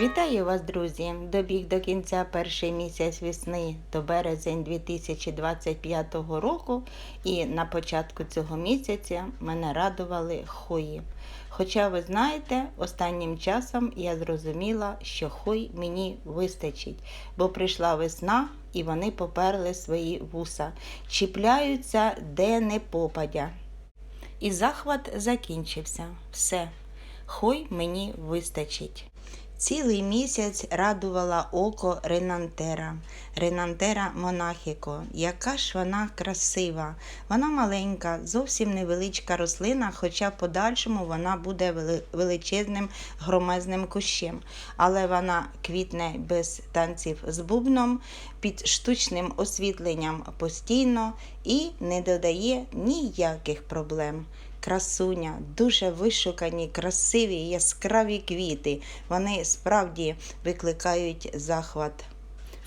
Вітаю вас, друзі! Добіг до кінця перший місяць весни до березень 2025 року, і на початку цього місяця мене радували хої. Хоча ви знаєте, останнім часом я зрозуміла, що хой мені вистачить, бо прийшла весна і вони поперли свої вуса, чіпляються де не попадя. І захват закінчився. Все, хой мені вистачить. Цілий місяць радувала око Ренантера, Ренантера Монахіко. Яка ж вона красива. Вона маленька, зовсім невеличка рослина, хоча в подальшому вона буде величезним громезним кущем. Але вона квітне без танців з бубном, під штучним освітленням постійно і не додає ніяких проблем красуня, дуже вишукані, красиві, яскраві квіти. Вони справді викликають захват.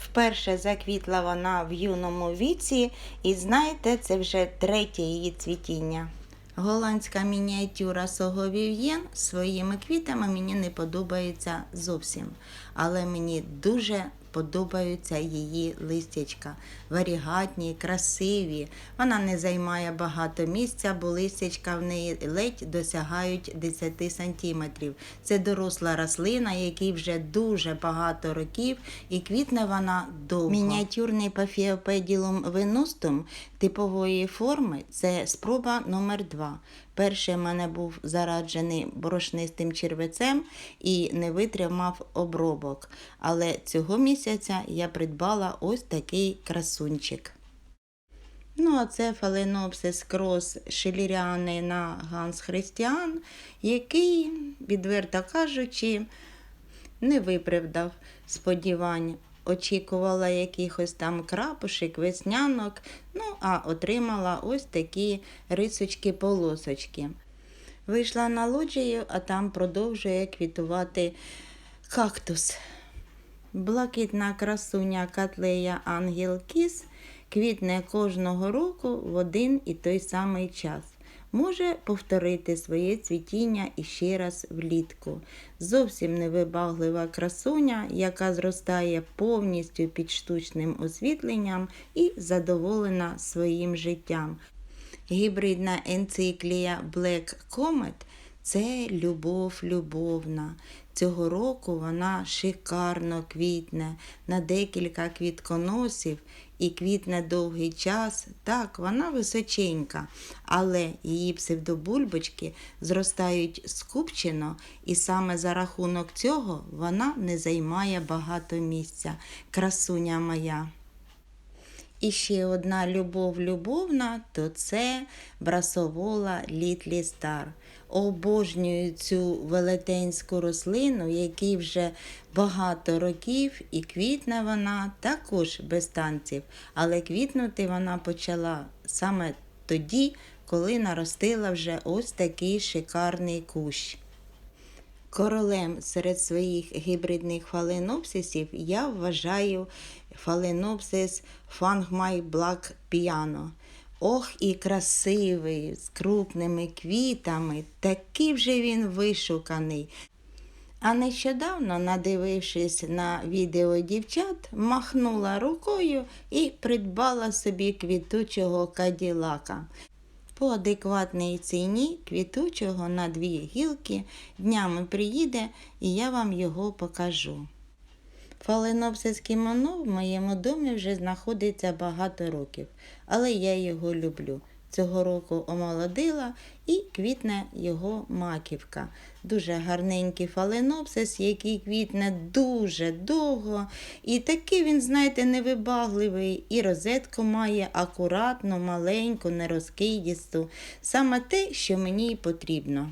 Вперше заквітла вона в юному віці, і знаєте, це вже третє її цвітіння. Голландська мініатюра Сого Вів'єн своїми квітами мені не подобається зовсім, але мені дуже подобаються її листячка. Варігатні, красиві. Вона не займає багато місця, бо листячка в неї ледь досягають 10 сантиметрів. Це доросла рослина, якій вже дуже багато років, і квітне вона довго. Мініатюрний пафіопеділум венустум типової форми це спроба номер 2 Перший в мене був зараджений борошнистим червецем і не витримав обробок. Але цього місяця я придбала ось такий красунчик. Ну, а це фаленопсис крос шеліріани на Ганс Христіан, який, відверто кажучи, не виправдав сподівань. Очікувала якихось там крапушек, веснянок, ну а отримала ось такі рисочки-полосочки. Вийшла на лоджію, а там продовжує квітувати кактус. Блакитна красуня Катлея Ангел Кіс квітне кожного року в один і той самий час. Може повторити своє цвітіння іще раз влітку. Зовсім невибаглива красуня, яка зростає повністю під штучним освітленням і задоволена своїм життям. Гібридна енциклія Black Comet це любов любовна. Цього року вона шикарно квітне на декілька квітконосів і квітне довгий час. Так, вона височенька, але її псевдобульбочки зростають скупчено, і саме за рахунок цього вона не займає багато місця. Красуня моя. І ще одна любов любовна, то це брасовола Літлі Стар. Обожнюю цю велетенську рослину, якій вже багато років, і квітне вона також без танців. Але квітнути вона почала саме тоді, коли наростила вже ось такий шикарний кущ. Королем серед своїх гібридних фаленопсисів я вважаю фаленопсис Фангмай Black Piano. Ох, і красивий, з крупними квітами, такий вже він вишуканий. А нещодавно, надивившись на відео дівчат, махнула рукою і придбала собі квітучого каділака. По адекватній ціні квітучого на дві гілки днями приїде і я вам його покажу. Фаленопсис кімоно в моєму домі вже знаходиться багато років, але я його люблю. Цього року омолодила і квітне його маківка. Дуже гарненький фаленопсис, який квітне дуже довго. І такий він, знаєте, невибагливий, і розетку має акуратну, маленьку, нерозкидісту. Саме те, що мені потрібно.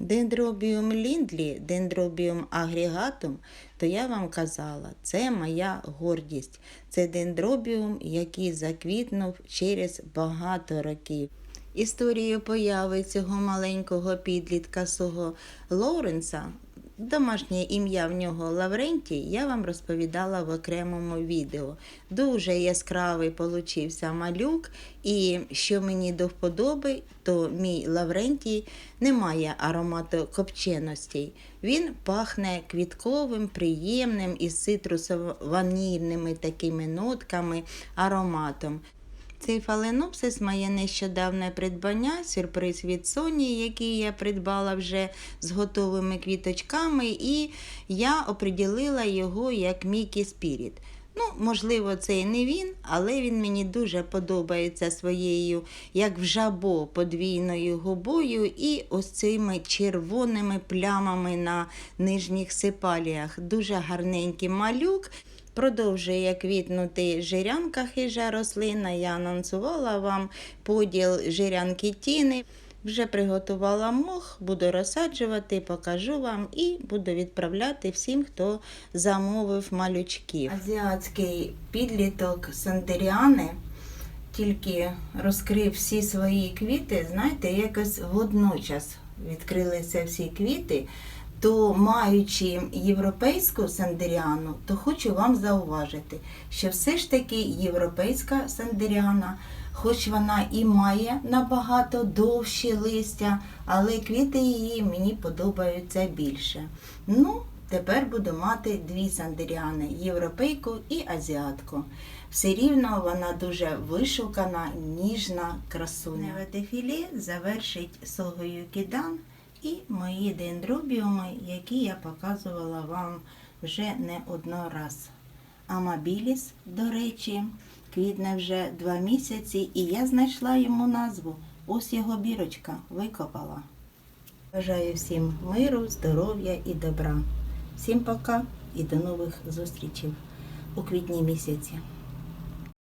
Дендробіум ліндлі, дендробіум агрегатум, то я вам казала, це моя гордість. Це дендробіум, який заквітнув через багато років. Історію появи цього маленького підлітка свого Лоуренса Домашнє ім'я в нього Лаврентій, я вам розповідала в окремому відео. Дуже яскравий получився малюк, і що мені до вподоби, то мій Лаврентій не має аромату копченостей. Він пахне квітковим, приємним із цитрусово-ванільними такими нотками, ароматом. Цей фаленопсис моє нещодавне придбання, сюрприз від Соні, який я придбала вже з готовими квіточками, і я оприділила його як Мікі Спіріт. Ну, можливо, це і не він, але він мені дуже подобається своєю, як в жабо, подвійною губою і ось цими червоними плямами на нижніх сипаліях. Дуже гарненький малюк. Продовжує квітнути жирянка хижа рослина. Я анонсувала вам поділ жирянки тіни. Вже приготувала мох, буду розсаджувати, покажу вам і буду відправляти всім, хто замовив малючків. Азіатський підліток Сандеріани тільки розкрив всі свої квіти, знаєте, якось водночас відкрилися всі квіти то маючи європейську сандеріану, то хочу вам зауважити, що все ж таки європейська сандеріана, хоч вона і має набагато довші листя, але квіти її мені подобаються більше. Ну, тепер буду мати дві сандеріани європейку і азіатку. Все рівно вона дуже вишукана, ніжна красуня. Дефіле завершить согою кідан і мої дендробіуми, які я показувала вам вже не одно раз. Амабіліс, до речі, квітне вже два місяці, і я знайшла йому назву. Ось його бірочка викопала. Бажаю всім миру, здоров'я і добра. Всім пока і до нових зустрічей у квітні місяці.